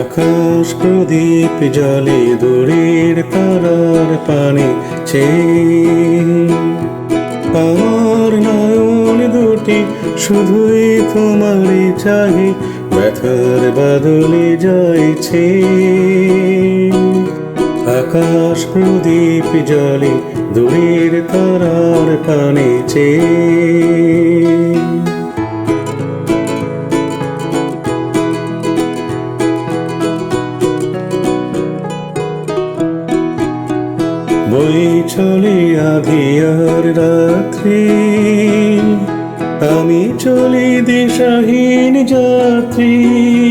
আকাশ প্রদীপ জলে দূরের তারার পানি চেয়ে আমার নয়ন দুটি শুধুই তোমারই চাহি ব্যথার বাদলে যাইছে আকাশ প্রদীপ জলে দূরের তারার পানি চেয়ে। বই চলে আধিয়ার রাত্রি। আমি চলি দিশাহীন যাত্রী।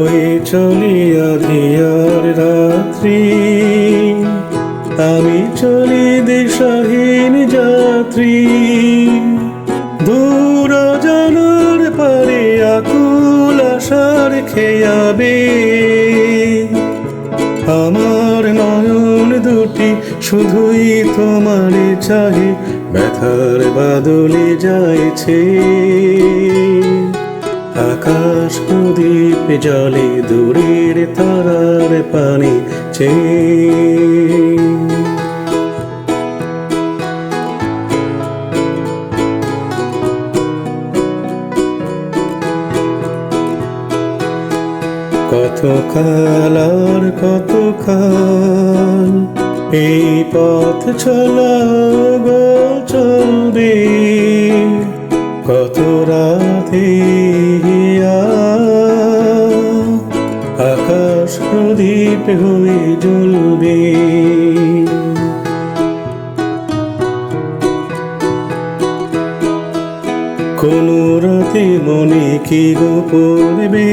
বই চলি আধিয়ার রাত্রি। আমি চলি দিশাহীন যাত্রী। দূর জানার পারে আকুল আশার খেয়াবে। আমার নয়ন দুটি শুধুই তোমার চাহে, ব্যথার বাদলে যাইছে। আকাশ প্রদীপ জলে দূরের তারার পানি চেয়ে। কত কাল আর কত কাল এই পথ চলা চলবে। কত রাতে হয়ে জ্বলবে। কোন রাতে মনে কি গো পড়বে?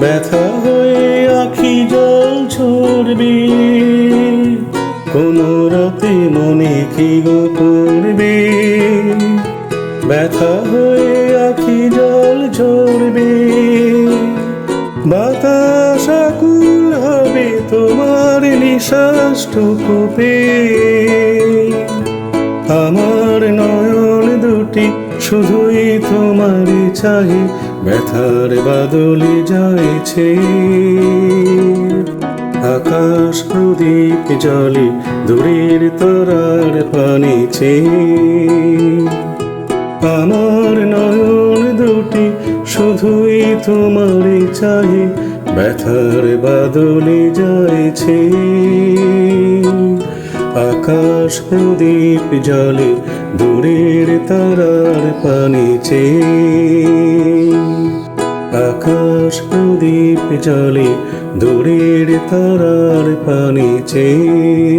ব্যথা হয়ে আখি জল ছড়বে কোন রাতে মনে কি গো পড়বে? ব্যথা হয়ে আখি জল ঝরবে। হবে তোমার নিঃশ্বাসটুকু আমার নয়ন দুটি শুধুই তোমার চাহি ব্যথার বাদলে যাইছে। আকাশ প্রদীপ জলে দূরের তরার পানিছে। আমার নয়ন দুটি শুধুই তোমার চাহি ব্যথার বাদলে যাইছে। আকাশ প্রদীপ জলে দূরের তারার পানি চেয়ে আকাশ প্রদীপ জলে দূরের তারার পানি চেয়ে